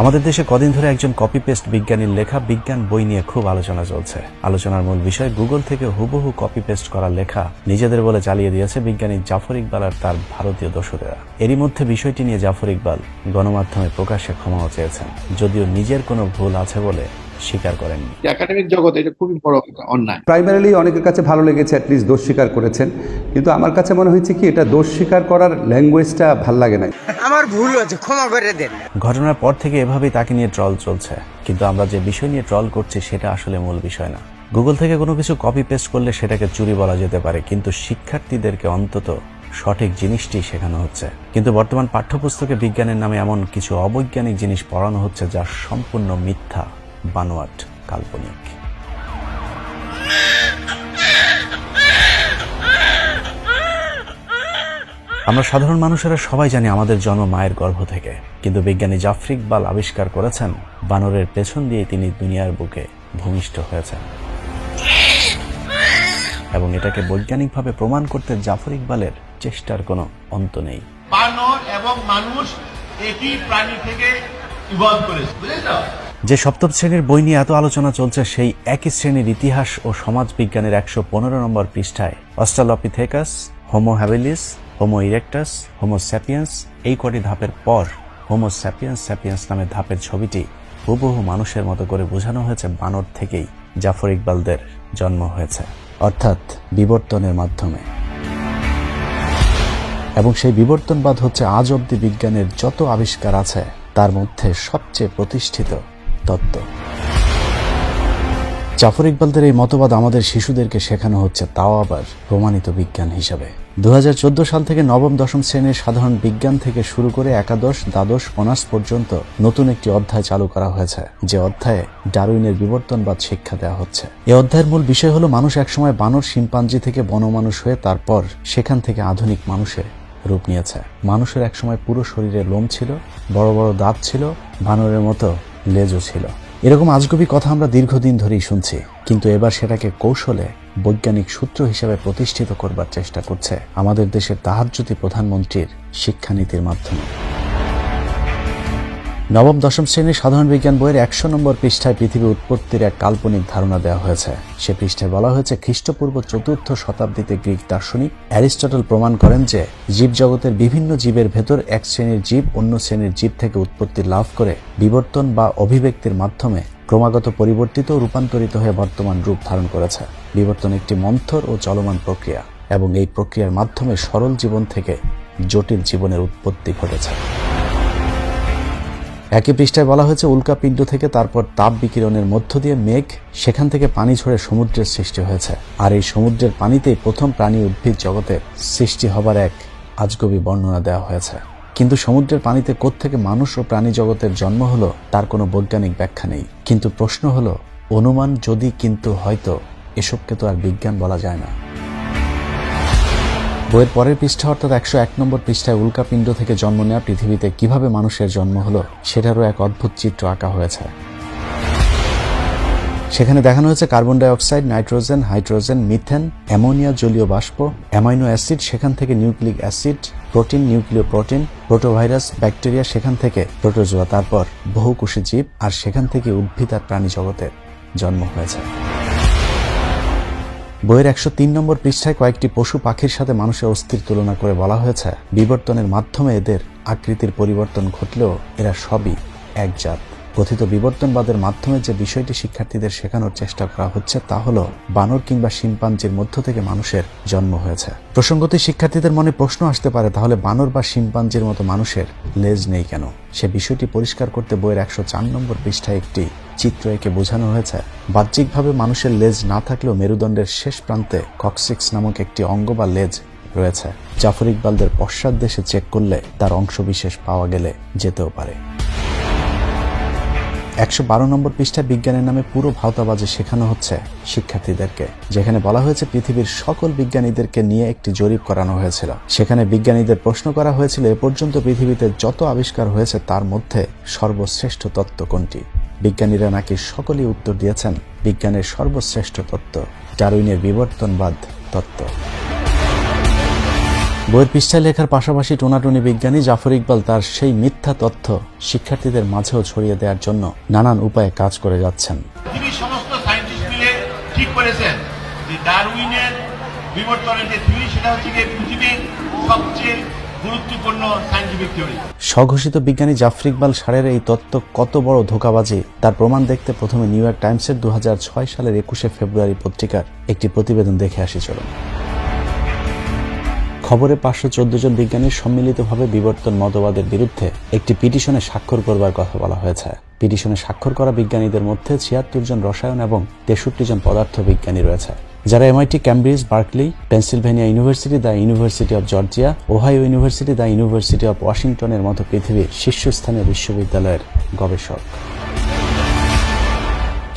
আমাদের দেশে কদিন ধরে একজন কপি পেস্ট বিজ্ঞানীর লেখা বিজ্ঞান বই নিয়ে খুব আলোচনা চলছে। আলোচনার মূল বিষয় গুগল থেকে হুবহু কপি পেস্ট করা লেখা নিজেদের বলে চালিয়ে দিয়েছে বিজ্ঞানী জাফর ইকবাল আর তার ভারতীয় দোসরেরা এরই মধ্যে বিষয়টি নিয়ে জাফর ইকবাল গণমাধ্যমে প্রকাশ্যে ক্ষমাও চেয়েছেন। যদিও নিজের কোনো ভুল আছে বলে স্বীকার করেননি। একাডেমিক জগতে এটা খুবই বড় একটা অন্যায়। প্রাইমারিলি অনেকের কাছে ভালো লেগেছে অ্যাটলিস্ট দোষ স্বীকার করেছেন। কিন্তু আমার কাছে মনে হয়েছে কি এটা দোষ স্বীকার করার ল্যাঙ্গুয়েজটা ভালো লাগে না আমার ভুল হয়েছে ক্ষমা করে দেন। ঘটনার পর থেকে এভাবেই তাকে নিয়ে ট্রল চলছে। কিন্তু আমরা যে বিষয় নিয়ে ট্রল করছি সেটা আসলে মূল বিষয় না। গুগল থেকে কোনো কিছু কপি পেস্ট করলে সেটাকে চুরি বলা যেতে পারে কিন্তু শিক্ষার্থীদেরকে অন্তত সঠিক জিনিসটি শেখানো হচ্ছে। কিন্তু বর্তমান পাঠ্যপুস্তকে বিজ্ঞানের নামে এমন কিছু অবৈজ্ঞানিক জিনিস পড়ানো হচ্ছে যা সম্পূর্ণ মিথ্যা। বানোয়াট কাল্পনিক। আমরা সাধারণ মানুষেরা সবাই জানি আমাদের জন্ম মায়ের গর্ভ থেকে, কিন্তু বিজ্ঞানী জাফরিক বাল আবিষ্কার করেছেন, বানরের পেছন দিয়ে তিনি দুনিয়ার বুকে ভূমিষ্ঠ হয়েছেন। এবং এটাকে বৈজ্ঞানিকভাবে প্রমাণ করতে জাফর ইকবালের চেষ্টার কোনো অন্ত নেই। বানর এবং মানুষ একই প্রাণী থেকে ইভলভ করেছে বুঝলেন যে সপ্তম শ্রেণির বই নিয়ে এত আলোচনা চলছে, সেই একই শ্রেণির ইতিহাস ও সমাজ বিজ্ঞানের একশো পনেরো নম্বর পৃষ্ঠায়। Australopithecus homo habilis homo erectus homo sapiens এই কটি ধাপের পর হোমো স্যাপিয়েন্স স্যাপিয়েন্স নামের ধাপের ছবিটি হুবহু মানুষের মতো করে বোঝানো হয়েছে বানর থেকেই, জাফর ইকবালদের জন্ম হয়েছে, অর্থাৎ বিবর্তনের মাধ্যমে। এবং সেই বিবর্তনবাদ হচ্ছে আজ অব্দি বিজ্ঞানের যত আবিষ্কার আছে, তার মধ্যে সবচেয়ে প্রতিষ্ঠিত। তত্ত্ব। জাফর ইকবালদের এই মতবাদ আমাদের শিশুদেরকে শেখানো হচ্ছে, তাও আবার প্রমাণিত বিজ্ঞান হিসাবে। দুহাজার চোদ্দ সাল থেকে নবম, দশম শ্রেণির সাধারণ বিজ্ঞান থেকে শুরু করে একাদশ, দ্বাদশ, অনার্স পর্যন্ত নতুন একটি অধ্যায় চালু করা হয়েছে, যে অধ্যায়ে ডারউইনের বিবর্তনবাদ শিক্ষা দেওয়া হচ্ছে। এই অধ্যায়ের মূল বিষয় হলো, মানুষ একসময় বানর, শিম্পাঞ্জি থেকে বনমানুষ হয়ে তারপর সেখান থেকে আধুনিক মানুষে রূপ নিয়েছে। মানুষের একসময় পুরো শরীরে লোম ছিল, বড় বড় দাঁত ছিল, বানরের মতো লেজও ছিল। এরকম আজগুবি কথা আমরা দীর্ঘদিন ধরেই শুনছি, কিন্তু এবার সেটাকে কৌশলে বৈজ্ঞানিক সূত্র হিসেবে প্রতিষ্ঠিত করবার চেষ্টা করছে আমাদের দেশের তাহাজ্যুতি প্রধানমন্ত্রীর শিক্ষানীতির মাধ্যমে। নবম, দশম শ্রেণির সাধারণ বিজ্ঞান বইয়ের একশো নম্বর পৃষ্ঠায় পৃথিবী উৎপত্তির এক কাল্পনিক ধারণা দেওয়া হয়েছে। সে পৃষ্ঠায় বলা হয়েছে, খ্রিস্টপূর্ব চতুর্থ শতাব্দীতে গ্রিক দার্শনিক অ্যারিস্টটল প্রমাণ করেন যে, জীবজগতের বিভিন্ন জীবের ভেতর এক শ্রেণির জীব অন্য শ্রেণির জীব থেকে উৎপত্তি লাভ করে বিবর্তন বা অভিব্যক্তির মাধ্যমে ক্রমাগত পরিবর্তিত ও রূপান্তরিত হয়ে বর্তমান রূপ ধারণ করেছে। বিবর্তন একটি মন্থর ও চলমান প্রক্রিয়া এবং এই প্রক্রিয়ার মাধ্যমে সরল জীবন থেকে জটিল জীবনের উৎপত্তি ঘটেছে। একই পৃষ্ঠায় বলা হয়েছে উল্কাপিণ্ড থেকে তারপর তাপ বিকিরণের মধ্য দিয়ে মেঘ, সেখান থেকে পানি ঝরে সমুদ্রের সৃষ্টি হয়েছে। আর এই সমুদ্রের পানিতেই প্রথম প্রাণী উদ্ভিদ জগতের সৃষ্টি হবার এক আজগবি বর্ণনা দেওয়া হয়েছে। কিন্তু সমুদ্রের পানিতে কোত্থেকে মানুষ ও প্রাণী জগতের জন্ম হলো, তার কোনো বৈজ্ঞানিক ব্যাখ্যা নেই। কিন্তু প্রশ্ন হলো, অনুমান যদি কিন্তু হয়তো, এসবকে তো আর বিজ্ঞান বলা যায় না। বইয়ের পরের পৃষ্ঠা অর্থাৎ একশো এক নম্বর পৃষ্ঠায় উল্কাপিণ্ড থেকে জন্ম নেওয়া পৃথিবীতে কীভাবে মানুষের জন্ম হলো, সেটারও এক অদ্ভুত চিত্র আঁকা হয়েছে। সেখানে দেখানো হয়েছে carbon dioxide, nitrogen, hydrogen, methane, ammonia, জলীয় বাষ্প, অ্যামাইনো অ্যাসিড, সেখান থেকে nucleic acid, protein, nucleoprotein, protovirus, bacteria, সেখান থেকে প্রোটোজোয়া, তারপর বহুকোষী জীব, আর সেখান থেকে উদ্ভিদ আর প্রাণী জগতের জন্ম হয়েছে। বইয়ের একশো তিন নম্বর পৃষ্ঠায় কয়েকটি পশু পাখির সাথে মানুষের অস্থির তুলনা করে বলা হয়েছে। বিবর্তনের মাধ্যমে এদের আকৃতির পরিবর্তন ঘটলেও এরা সবই এক জাত। কথিত বিবর্তনবাদের মাধ্যমে যে বিষয়টি শিক্ষার্থীদের শেখানোর চেষ্টা করা হচ্ছে তা হল বানর কিংবা শিম্পাঞ্জির মধ্য থেকে মানুষের জন্ম হয়েছে। প্রসঙ্গতে, শিক্ষার্থীদের মনে প্রশ্ন আসতে পারে, তাহলে বানর বা শিম্পাঞ্জির মতো মানুষের লেজ নেই কেন? সে বিষয়টি পরিষ্কার করতে বইয়ের একশো চার নম্বর পৃষ্ঠায় একটি চিত্র এঁকে বোঝানো হয়েছে। বাহ্যিকভাবে মানুষের লেজ না থাকলেও মেরুদণ্ডের শেষ প্রান্তে কক্সিক্স নামক একটি অঙ্গ বা লেজ রয়েছে জাফর ইকবালদের পশ্চাৎ দেশে চেক করলে তার অংশবিশেষ পাওয়া গেলে যেতেও পারে। একশো বারো নম্বর পৃষ্ঠা বিজ্ঞানের নামে পুরো ভাওতাবাজে শেখানো হচ্ছে শিক্ষার্থীদেরকে, যেখানে বলা হয়েছে পৃথিবীর সকল বিজ্ঞানীদেরকে নিয়ে একটি জরিপ করানো হয়েছিল। সেখানে বিজ্ঞানীদের প্রশ্ন করা হয়েছিল, এ পর্যন্ত পৃথিবীতে যত আবিষ্কার হয়েছে, তার মধ্যে সর্বশ্রেষ্ঠ তত্ত্ব কোনটি? বিজ্ঞানীরা নাকি সকলেই উত্তর দিয়েছেন, বিজ্ঞানের সর্বশ্রেষ্ঠ তত্ত্ব ডারউইনের বিবর্তনবাদ তত্ত্ব। বইয়ের পৃষ্ঠায় লেখার পাশাপাশি টোনাটুনি বিজ্ঞানী জাফর ইকবাল তার সেই মিথ্যা তথ্য শিক্ষার্থীদের মাঝেও ছড়িয়ে দেওয়ার জন্য নানান উপায়ে কাজ করে যাচ্ছেন। পৃথিবীর সমস্ত সায়েন্টিস্ট মিলে ঠিক করেছেন যে ডারউইনের বিবর্তনের যে থিওরি সেটা হচ্ছে গিয়ে পৃথিবীর সবচেয়ে গুরুত্বপূর্ণ সায়েন্টিফিক থিওরি স্বঘোষিত বিজ্ঞানী জাফর ইকবাল সারের এই তত্ত্ব কত বড় ধোকাবাজি তার প্রমাণ দেখতে প্রথমে নিউ ইয়র্ক টাইমসের দু হাজার ছয় সালের একুশে ফেব্রুয়ারি পত্রিকার একটি প্রতিবেদন দেখে আসি চলুন। খবরে পাঁচশো চোদ্দ জন বিজ্ঞানীর সম্মিলিতভাবে বিবর্তন মতবাদের বিরুদ্ধে একটি পিটিশনে স্বাক্ষর করবার কথা বলা হয়েছে। পিটিশনে স্বাক্ষর করা বিজ্ঞানীদের মধ্যে ছিয়াত্তর জন রসায়ন এবং তেষট্টি জন পদার্থ বিজ্ঞানী রয়েছে। যারা MIT Cambridge Berkeley Pennsylvania university the university of Georgia Ohio university the university of ওয়াশিংটনের মতো পৃথিবীর শীর্ষস্থানীয় বিশ্ববিদ্যালয়ের গবেষক।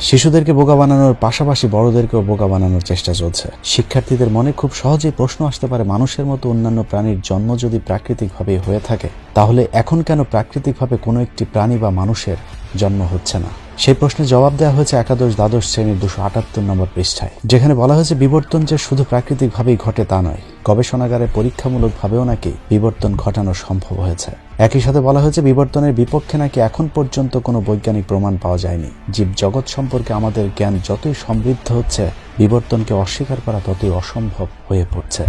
শিশুদেরকে বোকা বানানোর পাশাপাশি বড়দেরকেও বোকা বানানোর চেষ্টা চলছে। শিক্ষার্থীদের মনে খুব সহজেই প্রশ্ন আসতে পারে, মানুষের মতো অন্যান্য প্রাণীর জন্ম যদি প্রাকৃতিকভাবে হয়ে থাকে, তাহলে এখন কেন প্রাকৃতিকভাবে কোনো একটি প্রাণী বা মানুষের জন্ম হচ্ছে না? সেই প্রশ্নের জবাব দেওয়া হয়েছে একাদশ দ্বাদশ শ্রেণির দুশো আটাত্তর নম্বর পৃষ্ঠায়, যেখানে বলা হয়েছে বিবর্তন যে শুধু প্রাকৃতিকভাবেই ঘটে তা নয়, গবেষণাগারে পরীক্ষামূলকভাবেও নাকি বিবর্তন ঘটানো সম্ভব হয়েছে। একই সাথে বলা হয়েছে বিবর্তনের বিপক্ষে নাকি এখন পর্যন্ত কোনো বৈজ্ঞানিক প্রমাণ পাওয়া যায়নি। জীব জগৎ সম্পর্কে আমাদের জ্ঞান যতই সমৃদ্ধ হচ্ছে, বিবর্তনকে অস্বীকার করা ততই অসম্ভব হয়ে পড়ছে।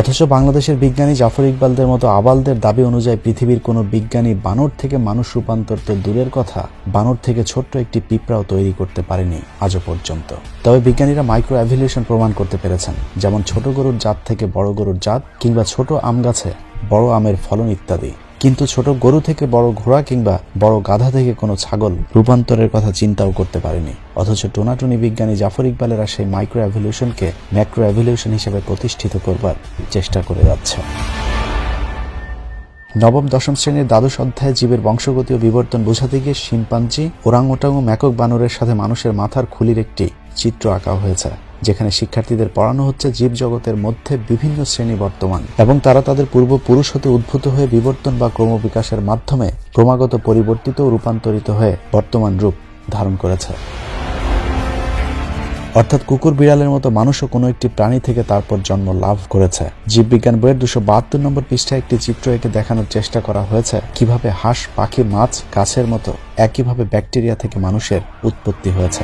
অথচ বাংলাদেশের বিজ্ঞানী জাফর ইকবালদের মতো আবালদের দাবি অনুযায়ী পৃথিবীর কোনো বিজ্ঞানী বানর থেকে মানুষ রূপান্তর তো দূরের কথা, বানর থেকে ছোট্ট একটি পিঁপড়াও তৈরি করতে পারেনি আজও পর্যন্ত। তবে বিজ্ঞানীরা মাইক্রো অ্যাভিলিউশন প্রমাণ করতে পেরেছেন, যেমন ছোট গরুর জাত থেকে বড় গরুর জাত কিংবা ছোট আম গাছে বড় আমের ফলন ইত্যাদি। কিন্তু ছোট গরু থেকে বড় ঘোড়া কিংবা বড় গাধা থেকে কোনো ছাগল রূপান্তরের কথা চিন্তাও করতে পারেনি। অথচ টোনাটুনি বিজ্ঞানী জাফর ইকবালেরা সেই মাইক্রো অ্যাভলিউশনকে ম্যাক্রো অ্যাভলিউশন হিসেবে প্রতিষ্ঠিত করবার চেষ্টা করে যাচ্ছে। নবম, দশম শ্রেণির দ্বাদশ অধ্যায়ে জীবের বংশগতীয় বিবর্তন বোঝাতে গিয়ে শিম্পাঞ্জি, ওরাংওটাং ও ম্যাকক বানরের সাথে মানুষের মাথার খুলির একটি চিত্র আঁকা হয়েছে। যেখানে শিক্ষার্থীদের পড়ানো হচ্ছে জীবজগতের মধ্যে বিভিন্ন শ্রেণি বর্তমান, এবং তারা তাদের পূর্বপুরুষ হতে উদ্ভূত হয়ে বিবর্তন বা ক্রমবিকাশের মাধ্যমে ক্রমাগত পরিবর্তিত ও রূপান্তরিত হয়ে বর্তমান রূপ ধারণ করেছে। অর্থাৎ কুকুর বিড়ালের মতো মানুষও কোনো একটি প্রাণী থেকে তারপর জন্ম লাভ করেছে। জীববিজ্ঞান বইয়ের দুশো বাহাত্তর নম্বর পৃষ্ঠায় একটি চিত্র এঁকে দেখানোর চেষ্টা করা হয়েছে কীভাবে হাঁস, পাখি, মাছ, গাছের মতো একইভাবে ব্যাকটেরিয়া থেকে মানুষের উৎপত্তি হয়েছে।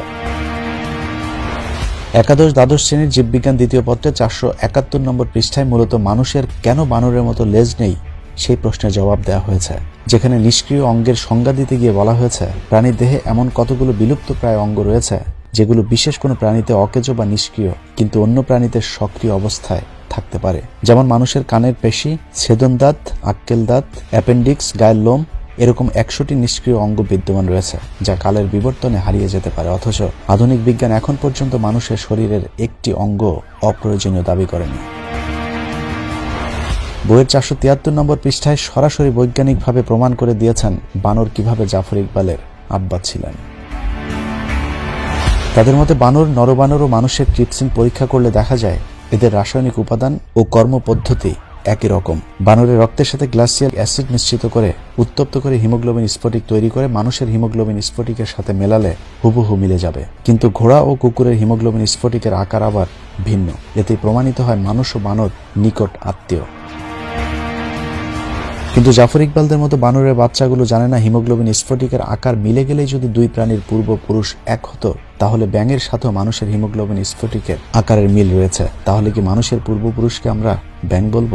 একাদশ দ্বাদশ শ্রেণির জীববিজ্ঞান দ্বিতীয় পত্রে চারশো একাত্তর নম্বর পৃষ্ঠায় মূলত মানুষের কেন বানরের মতো লেজ নেই সেই প্রশ্নের জবাব দেওয়া হয়েছে। যেখানে নিষ্ক্রিয় অঙ্গের সংজ্ঞা দিতে গিয়ে বলা হয়েছে, প্রাণীর দেহে এমন কতগুলো বিলুপ্ত প্রায় অঙ্গ রয়েছে, যেগুলো বিশেষ কোনো প্রাণীতে অকেজ বা নিষ্ক্রিয়, কিন্তু অন্য প্রাণীতে সক্রিয় অবস্থায় থাকতে পারে। যেমন মানুষের কানের পেশি ছেদন দাঁত আক্কেল দাঁত অ্যাপেন্ডিক্স, গায়ের লোম এরকম একশোটি নিষ্ক্রিয় অঙ্গ বিদ্যমান রয়েছে, যা কালের বিবর্তনে হারিয়ে যেতে পারে। অথচ আধুনিক বিজ্ঞান এখন পর্যন্ত মানুষের শরীরের একটি অঙ্গ অপ্রয়োজনীয় দাবি করেনি। বইয়ের চারশো তিয়াত্তর নম্বর পৃষ্ঠায় সরাসরি বৈজ্ঞানিকভাবে প্রমাণ করে দিয়েছেন বানর কীভাবে জাফর ইকবালের আব্বা ছিলেন। তাদের মতে বানর নরবানর ও মানুষের কৃত্রিম পরীক্ষা করলে দেখা যায় এদের রাসায়নিক উপাদান ও কর্মপদ্ধতি একই রকম। বানরের রক্তের সাথে গ্লাসিয়াল অ্যাসিড মিশ্রিত করে, উত্তপ্ত করে হিমোগ্লোবিন স্ফটিক তৈরি করে মানুষের হিমোগ্লোবিন স্ফটিকের সাথে মেলালে হুবহু মিলে যাবে। কিন্তু ঘোড়া ও কুকুরের হিমোগ্লোবিন স্ফটিকের আকার আবার ভিন্ন। এতে প্রমাণিত হয় মানুষ ও বানর নিকট আত্মীয়। কিন্তু জাফর ইকবালদের মতো বানরের বাচ্চাগুলো জানে না হিমোগ্লোবিন স্ফটিকের আকার মিলে গেলেই যদি দুই প্রাণীর পূর্বপুরুষ এক হতো, তাহলে ব্যাঙের সাথেও মানুষের হিমোগ্লোবিন স্ফটিকের আকারের মিল রয়েছে। তাহলে কি মানুষের পূর্বপুরুষকে আমরা ব্যাঙ বলব?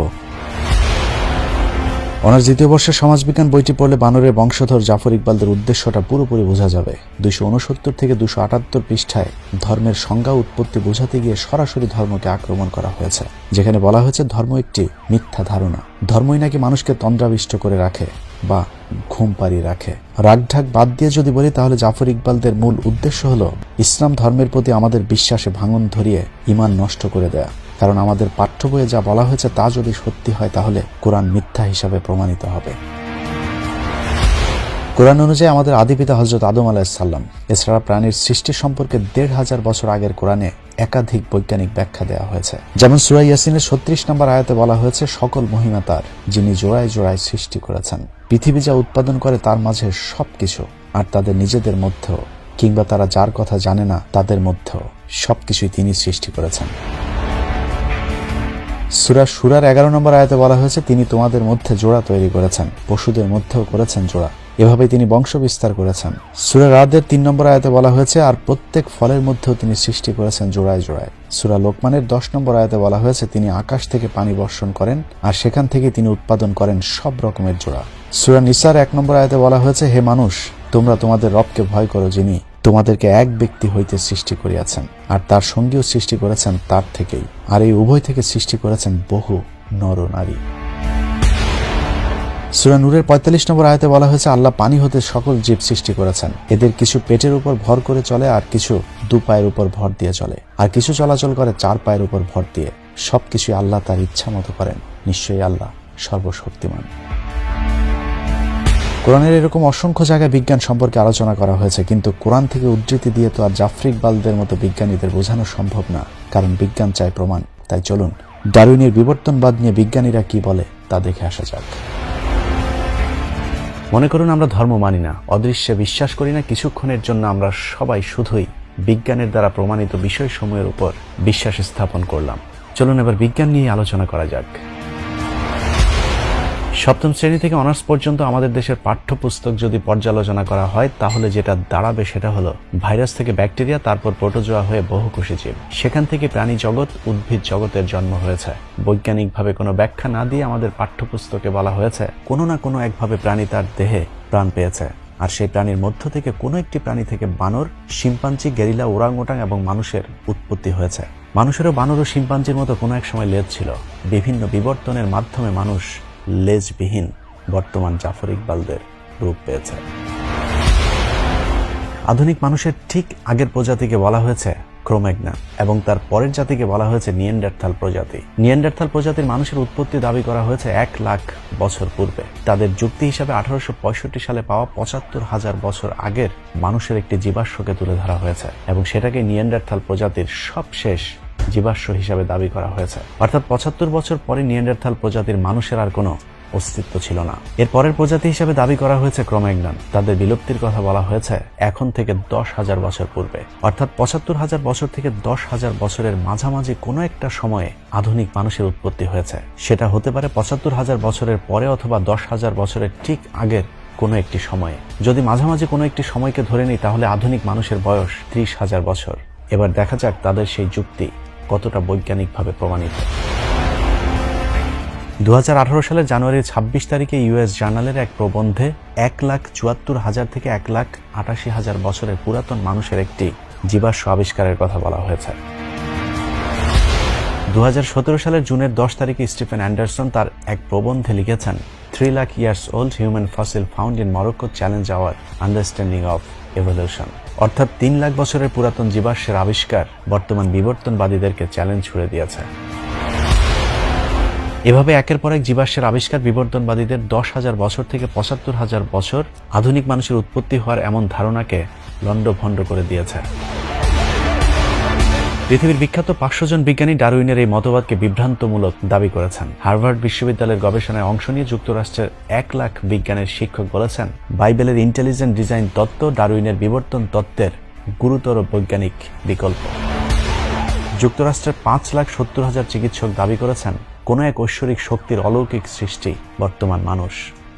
অনার্স দ্বিতীয় বর্ষের সমাজবিজ্ঞান বইটি পড়লে বানরের বংশধর জাফর ইকবালদের উদ্দেশ্যটা পুরোপুরি বোঝা যাবে। দুইশো উনসত্তর থেকে দুশো আটাত্তর পৃষ্ঠায় ধর্মের সংজ্ঞা উৎপত্তি বোঝাতে গিয়ে সরাসরি ধর্মকে আক্রমণ করা হয়েছে। যেখানে বলা হয়েছে, ধর্ম একটি মিথ্যা ধারণা। ধর্মই নাকি মানুষকে তন্দ্রাবিষ্ট করে রাখে বা ঘুম পাড়িয়ে রাখে। রাগঢাক বাদ দিয়ে যদি বলি, তাহলে জাফর ইকবালদের মূল উদ্দেশ্য হলো ইসলাম ধর্মের প্রতি আমাদের বিশ্বাসে ভাঙন ধরিয়ে ইমান নষ্ট করে দেয়া। কারণ আমাদের পাঠ্য বইয়ে যা বলা হয়েছে তা যদি সত্যি হয়, তাহলে কোরআন মিথ্যা হিসাবে প্রমাণিত হবে। কোরআন অনুযায়ী আমাদের আদিপিতা হজরত আদম আলাহিসাল্লাম এছাড়া প্রাণীর সৃষ্টি সম্পর্কে দেড় হাজার বছর আগের কোরআনে একাধিক বৈজ্ঞানিক ব্যাখ্যা দেওয়া হয়েছে। যেমন সুরাই ইয়াসিনের ছত্রিশ নম্বর আয়াতে বলা হয়েছে, সকল মহিমা তার, যিনি জোড়ায় জোড়ায় সৃষ্টি করেছেন। পৃথিবী যা উৎপাদন করে তার মাঝে সবকিছু, আর তাদের নিজেদের মধ্যেও, কিংবা তারা যার কথা জানে না, তাদের মধ্যেও সবকিছুই তিনি সৃষ্টি করেছেন। সুরা সুরার এগারো নম্বর আয়াতে বলা হয়েছে, তিনি তোমাদের মধ্যে জোড়া তৈরি করেছেন, পশুদের মধ্যেও করেছেন জোড়া। এভাবে তিনি বংশ বিস্তার করেছেন। সুরা রাদের তিন নম্বর আয়াতে বলা হয়েছে, আর প্রত্যেক ফলের মধ্যেও তিনি সৃষ্টি করেছেন জোড়ায় জোড়ায়। সুরা লোকমানের দশ নম্বর আয়াতে বলা হয়েছে, তিনি আকাশ থেকে পানি বর্ষণ করেন, আর সেখান থেকে তিনি উৎপাদন করেন সব রকমের জোড়া। সুরা নিসার এক নম্বর আয়াতে বলা হয়েছে, হে মানুষ, তোমরা তোমাদের রবকে ভয় করো যিনি তোমাদেরকে এক ব্যক্তি হইতে সৃষ্টি করিয়াছেন, আর তার সঙ্গীও সৃষ্টি করেছেন তার থেকেই, আর এই উভয় থেকে সৃষ্টি করেছেন বহু নর নারী সুরা নূরের পঁয়তাল্লিশ নম্বর আয়তে বলা হয়েছে, আল্লাহ পানি হতে সকল জীব সৃষ্টি করেছেন। এদের কিছু পেটের উপর ভর করে চলে, আর কিছু দু পায়ের উপর ভর দিয়ে চলে, আর কিছু চলাচল করে চার পায়ের উপর ভর দিয়ে। সবকিছু আল্লাহ তার ইচ্ছা মতো করেন। নিশ্চয়ই আল্লাহ সর্বশক্তিমান। কোরআনের এরকম অসংখ্য জায়গায় বিজ্ঞান সম্পর্কে আলোচনা করা হয়েছে, কিন্তু কোরআন থেকে উদ্ধৃতি দিয়ে তো আর জাফরিক বালদের মতো বিজ্ঞানীদের বোঝানো সম্ভব না, কারণ বিজ্ঞান চায় প্রমাণ। তাই চলুন, ডারউইনের বিবর্তনবাদ নিয়ে বিজ্ঞানীরা কি বলে তা দেখে আসা যাক। মনে করুন আমরা ধর্ম মানি না, অদৃশ্যে বিশ্বাস করি না, কিছুক্ষণের জন্য আমরা সবাই শুধুই বিজ্ঞানের দ্বারা প্রমাণিত বিষয়সমূহের উপর বিশ্বাস স্থাপন করলাম। চলুন এবার বিজ্ঞান নিয়ে আলোচনা করা যাক। সপ্তম শ্রেণি থেকে অনার্স পর্যন্ত আমাদের দেশের পাঠ্যপুস্তক যদি পর্যালোচনা করা হয়, তাহলে যেটা দাঁড়াবে সেটা হলো ভাইরাস থেকে ব্যাকটেরিয়া, তারপর প্রোটোজোয়া হয়ে বহুকোষী জীব। সেখান থেকে প্রাণী জগৎ, উদ্ভিদ জগতের জন্ম হয়েছে। বৈজ্ঞানিকভাবে কোনো ব্যাখ্যা না দিয়ে আমাদের পাঠ্যপুস্তকে বলা হয়েছে, কোনো না কোনো একভাবে প্রাণী তার দেহে প্রাণ পেয়েছে। আর সেই প্রাণীর মধ্য থেকে কোনো একটি প্রাণী থেকে বানর, শিম্পাঞ্জি, গেরিলা ওরাং ওরাংওটাং এবং মানুষের উৎপত্তি হয়েছে। মানুষেরও বানর ও শিম্পাঞ্জির মতো কোনো এক সময় লেজ ছিল। বিভিন্ন বিবর্তনের মাধ্যমে মানুষ লেজবিহীন বর্তমান জাফর ইকবালদের রূপ পেয়েছে। আধুনিক মানুষের ঠিক আগের প্রজাতিকে বলা হয়েছে ক্রোম্যাগনা এবং তার পরের জাতিকে বলা হয়েছে নিয়েন্ডারথাল প্রজাতি। নিয়েন্ডারথাল প্রজাতির মানুষের উৎপত্তি দাবি করা হয়েছে এক লাখ বছর পূর্বে। তাদের যুক্তি হিসাবে আঠারোশো পঁয়ষট্টি সালে পাওয়া পঁচাত্তর হাজার বছর আগের মানুষের একটি জীবাশ্মকে তুলে ধরা হয়েছে এবং সেটাকে নিয়েন্ডারথাল প্রজাতির সবশেষ জীবাশ্ম হিসাবে দাবি করা হয়েছে। অর্থাৎ পঁচাত্তর বছর পরে নিয়েন্ডারথাল প্রজাতির মানুষের আর কোনো অস্তিত্ব ছিল না। এর পরের প্রজাতি হিসেবে দাবি করা হয়েছে ক্রোম্যাগনান তাদের বিলুপ্তির কথা বলা হয়েছে এখন থেকে দশ হাজার বছর পূর্বে। অর্থাৎ পঁচাত্তর হাজার বছর থেকে দশ হাজার বছরের মাঝামাঝি কোনো একটা সময়ে আধুনিক মানুষের উৎপত্তি হয়েছে। সেটা হতে পারে পঁচাত্তর হাজার বছরের পরে অথবা দশ হাজার বছরের ঠিক আগের কোনো একটি সময়ে। যদি মাঝামাঝি কোনো একটি সময়কে ধরে নিই, তাহলে আধুনিক মানুষের বয়স ত্রিশ হাজার বছর। এবার দেখা যাক তাদের সেই যুক্তি। কতটা বৈজ্ঞানিকভাবে প্রমাণিত? দু সালের জানুয়ারির ছাব্বিশ তারিখে ইউএস জার্নালের এক প্রবন্ধে এক লাখ চুয়াত্তর হাজার থেকে এক লাখ আটাশি হাজার বছরের পুরাতন মানুষের একটি জীবাশ্ম আবিষ্কারের কথা বলা হয়েছে। দু হাজার সতেরো সালের জুনের দশ তারিখে স্টিফেন অ্যান্ডারসন তার এক প্রবন্ধে লিখেছেন three lakh years old human fossil found in Morocco challenge our understanding of evolution অর্থাৎ তিন লাখ বছরের পুরাতন জীবাশ্মের আবিষ্কার বর্তমান বিবর্তনবাদীদেরকে চ্যালেঞ্জ ছুড়ে দিয়েছে। এভাবে একের পর এক জীবাশ্মের আবিষ্কার বিবর্তনবাদীদের দশ হাজার বছর থেকে পঁচাত্তর হাজার বছর আধুনিক মানুষের উৎপত্তি হওয়ার এমন ধারণাকে লণ্ডভণ্ড করে দিয়েছে। পৃথিবীর বিখ্যাত পাঁচশো জন বিজ্ঞানী ডারউইনের এই মতবাদকে বিভ্রান্তমূলক দাবি করেছেন। হার্ভার্ড বিশ্ববিদ্যালয়ের গবেষণায় অংশ নিয়ে যুক্তরাষ্ট্রের এক লাখ বিজ্ঞানের শিক্ষক বলেছেন, বাইবেলের ইন্টেলিজেন্ট ডিজাইন তত্ত্ব ডারউইনের বিবর্তন তত্ত্বের গুরুতর বৈজ্ঞানিক বিকল্প। যুক্তরাষ্ট্রের পাঁচ লাখ সত্তর হাজার চিকিৎসক দাবি করেছেন, কোনো এক ঐশ্বরিক শক্তির অলৌকিক সৃষ্টি বর্তমান মানুষ।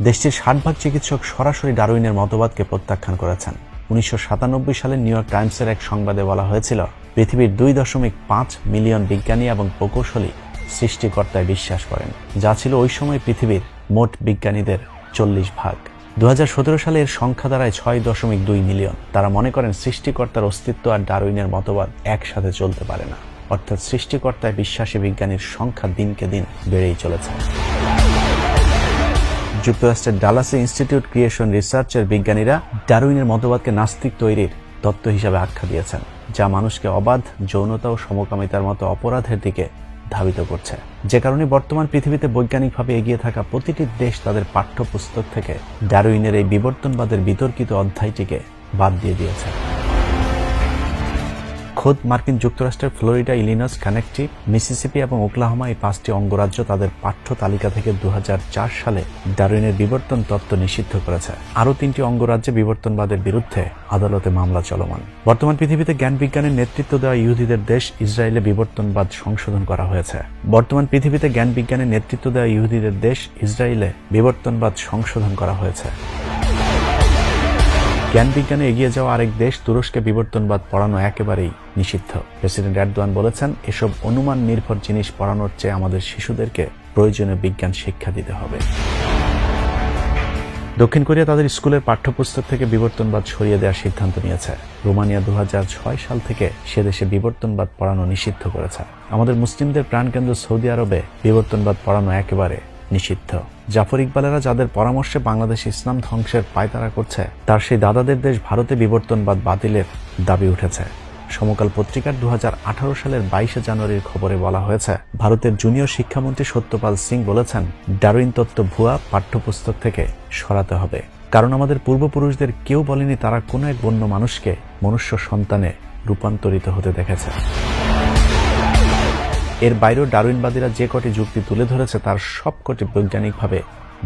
দেশটির ষাট ভাগ চিকিৎসক সরাসরি ডারউইনের মতবাদকে প্রত্যাখ্যান করেছেন। উনিশশো সাতানব্বই সালে নিউ ইয়র্ক টাইমসের এক সংবাদে বলা হয়েছিল পৃথিবীর দুই দশমিক পাঁচ মিলিয়ন বিজ্ঞানী এবং প্রকৌশলী সৃষ্টিকর্তায় বিশ্বাস করেন, যা ছিল ওই সময় পৃথিবীর মোট বিজ্ঞানীদের চল্লিশ ভাগ। দু সালে এর সংখ্যা দাঁড়ায় ছয় দশমিক দুই মিলিয়ন। তারা মনে করেন সৃষ্টিকর্তার অস্তিত্ব আর ডারউইনের মতবাদ একসাথে চলতে পারে না। অর্থাৎ সৃষ্টিকর্তায় বিশ্বাসী বিজ্ঞানীর সংখ্যা দিনকে দিন বেড়েই চলেছে। যুক্তরাষ্ট্রের ডালাসে ইনস্টিটিউট ক্রিয়েশন রিসার্চের বিজ্ঞানীরা ডারউইনের মতবাদকে নাস্তিক তৈরির তত্ত্ব হিসাবে আখ্যা দিয়েছেন, যা মানুষকে অবাধ, যৌনতা ও সমকামিতার মতো অপরাধের দিকে ধাবিত করছে। যে কারণে বর্তমান পৃথিবীতে বৈজ্ঞানিকভাবে এগিয়ে থাকা প্রতিটি দেশ তাদের পাঠ্যপুস্তক থেকে ডারুইনের এই বিবর্তনবাদের বিতর্কিত অধ্যায়টিকে বাদ দিয়ে দিয়েছে। খোদ মার্কিন যুক্তরাষ্ট্রের ফ্লোরিডা ইলিনস, কানেকটি, মিসিসিপি এবং ওকলাহোমা এই পাঁচটি অঙ্গরাজ্য তাদের পাঠ্য তালিকা থেকে দু হাজার চার সালে ডারউইনের বিবর্তন তত্ত্ব নিষিদ্ধ করেছে। আরও তিনটি অঙ্গরাজ্যে বিবর্তনবাদের বিরুদ্ধে আদালতে মামলা চলমান। বর্তমান পৃথিবীতে জ্ঞান বিজ্ঞানের নেতৃত্ব দেওয়া ইহুদিদের দেশ ইসরায়েলে বিবর্তনবাদ সংশোধন করা হয়েছে। বর্তমান পৃথিবীতে জ্ঞান বিজ্ঞানের নেতৃত্ব দেওয়া ইহুদিদের দেশ ইসরায়েলে বিবর্তনবাদ সংশোধন করা হয়েছে। জ্ঞান বিজ্ঞানে এগিয়ে যাওয়া আরেক দেশ তুরস্কে বিবর্তনবাদ পড়ানো একেবারেই নিষিদ্ধ। প্রেসিডেন্ট এরদোয়ান বলেছেন, এসব অনুমান নির্ভর জিনিস পড়ানোর চেয়ে আমাদের শিশুদেরকে প্রয়োজনীয় বিজ্ঞান শিক্ষা দিতে হবে। দক্ষিণ কোরিয়া তাদের স্কুলের পাঠ্যপুস্তক থেকে বিবর্তনবাদ সরিয়ে দেওয়ার সিদ্ধান্ত নিয়েছে। রোমানিয়া দু হাজার ছয় সাল থেকে সে দেশে বিবর্তনবাদ পড়ানো নিষিদ্ধ করেছে। আমাদের মুসলিমদের প্রাণকেন্দ্র সৌদি আরবে বিবর্তনবাদ পড়ানো একেবারে নিষিদ্ধ। জাফর ইকবালেরা যাদের পরামর্শে বাংলাদেশ ইসলাম ধ্বংসের পায়তারা করছে, তার সেই দাদাদের দেশ ভারতে বিবর্তনবাদ বাতিলের দাবি উঠেছে। সমকাল পত্রিকার দু হাজার আঠারো সালের বাইশে জানুয়ারির খবরে বলা হয়েছে, ভারতের জুনিয়র শিক্ষামন্ত্রী সত্যপাল সিং বলেছেন, ডারউইন তত্ত্ব ভুয়া, পাঠ্যপুস্তক থেকে সরাতে হবে। কারণ আমাদের পূর্বপুরুষদের কেউ বলেনি তারা কোনো এক বন্য মানুষকে মনুষ্য সন্তানে রূপান্তরিত হতে দেখেছে। এর বাইরেও ডারুইনবাদীরা যে কটি যুক্তি তুলে ধরেছে তার সবকটি বৈজ্ঞানিকভাবে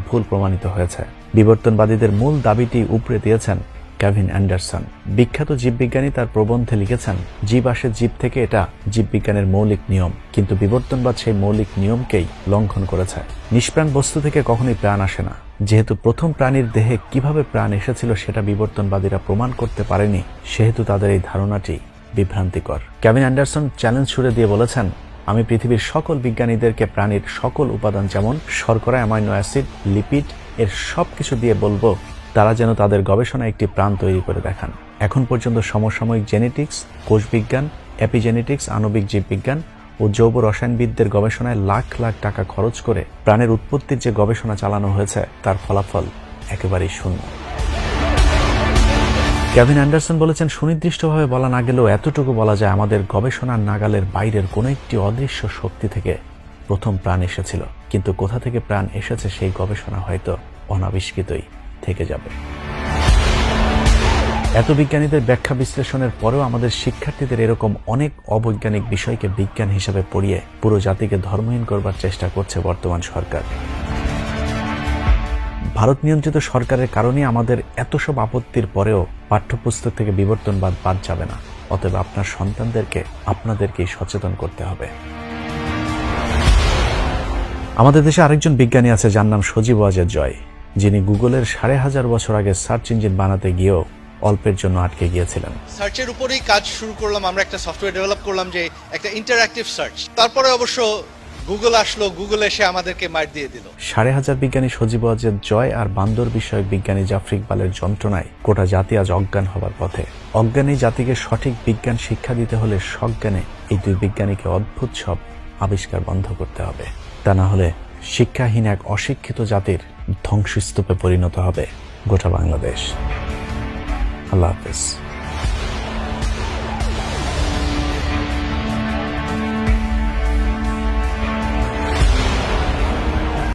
ভুল প্রমাণিত হয়েছে। বিবর্তনবাদীদের মূল দাবিটি উপড়ে দিয়েছেন ক্যাভিন অ্যান্ডারসন। বিখ্যাত জীববিজ্ঞানী তার প্রবন্ধে লিখেছেন, জীব আসে জীব থেকে, এটা জীববিজ্ঞানের মৌলিক নিয়ম। কিন্তু বিবর্তনবাদ সেই মৌলিক নিয়মকেই লঙ্ঘন করেছে। নিষ্প্রাণ বস্তু থেকে কখনোই প্রাণ আসে না। যেহেতু প্রথম প্রাণীর দেহে কীভাবে প্রাণ এসেছিল সেটা বিবর্তনবাদীরা প্রমাণ করতে পারেনি, সেহেতু তাদের এই ধারণাটি বিভ্রান্তিকর। ক্যাভিন অ্যান্ডারসন চ্যালেঞ্জ ছুড়ে দিয়ে বলেছেন আমি পৃথিবীর সকল বিজ্ঞানীদেরকে প্রাণীর সকল উপাদান যেমন শর্করা, অ্যামাইনো অ্যাসিড, লিপিড এর সব কিছু দিয়ে বলব, তারা যেন তাদের গবেষণায় একটি প্রাণ তৈরি করে দেখান। এখন পর্যন্ত সমসাময়িক জেনেটিক্স, কোষবিজ্ঞান অ্যাপিজেনেটিক্স আণবিক জীববিজ্ঞান ও জৈব রসায়নবিদদের গবেষণায় লাখ লাখ টাকা খরচ করে প্রাণের উৎপত্তির যে গবেষণা চালানো হয়েছে, তার ফলাফল একেবারেই শূন্য। কেভিন অ্যান্ডারসন বলেছেন, সুনির্দিষ্টভাবে বলা না গেলেও এতটুকু বলা যায় আমাদের গবেষণার নাগালের বাইরের কোনো একটি অদৃশ্য শক্তি থেকে প্রথম প্রাণ এসেছিল। কিন্তু কোথা থেকে প্রাণ এসেছে সেই গবেষণা হয়তো অনাবিষ্কৃতই থেকে যাবে। এত বিজ্ঞানীদের ব্যাখ্যা বিশ্লেষণের পরেও আমাদের শিক্ষার্থীদের এরকম অনেক অবৈজ্ঞানিক বিষয়কে বিজ্ঞান হিসাবে পড়িয়ে পুরো জাতিকে ধর্মহীন করবার চেষ্টা করছে বর্তমান সরকার। ভারত নিয়ন্ত্রিত সরকারের কারণে আমাদের এত সব আপত্তির পরেও পাঠ্যপুস্তক থেকে বিবর্তনবাদ বাদ যাবে না। অতএব আপনার সন্তানদেরকে, আপনাদেরকেই সচেতন করতে হবে। আমাদের দেশে আরেকজন বিজ্ঞানী আছে, যার নাম সজীব ওয়াজেদ জয়, যিনি গুগলের সাড়ে হাজার বছর আগে সার্চ ইঞ্জিন বানাতে গিয়েও অল্পের জন্য আটকে গিয়েছিলেন। সার্চের উপরেই কাজ শুরু করলাম, আমরা একটা সফটওয়্যার ডেভেলপ করলাম যে একটা ইন্টারঅ্যাক্টিভ সার্চ তারপরে অবশ্য গুগল আসলো গুগল এসে আমাদেরকে মার দিয়ে দিল। সাড়ে হাজার বিজ্ঞানী সজীব ওয়াজেদ জয় আর বান্দর বিষয়ক বিজ্ঞানী জাফরিক বালের যন্ত্রণায় গোটা জাতি আজ অজ্ঞান হবার পথে। অজ্ঞানী জাতিকে সঠিক বিজ্ঞান শিক্ষা দিতে হলে সজ্ঞানে এই দুই বিজ্ঞানীকে অদ্ভুত সব আবিষ্কার বন্ধ করতে হবে। তা না হলে শিক্ষাহীন এক অশিক্ষিত জাতির ধ্বংসস্তূপে পরিণত হবে গোটা বাংলাদেশ। আল্লাহ হাফেজ।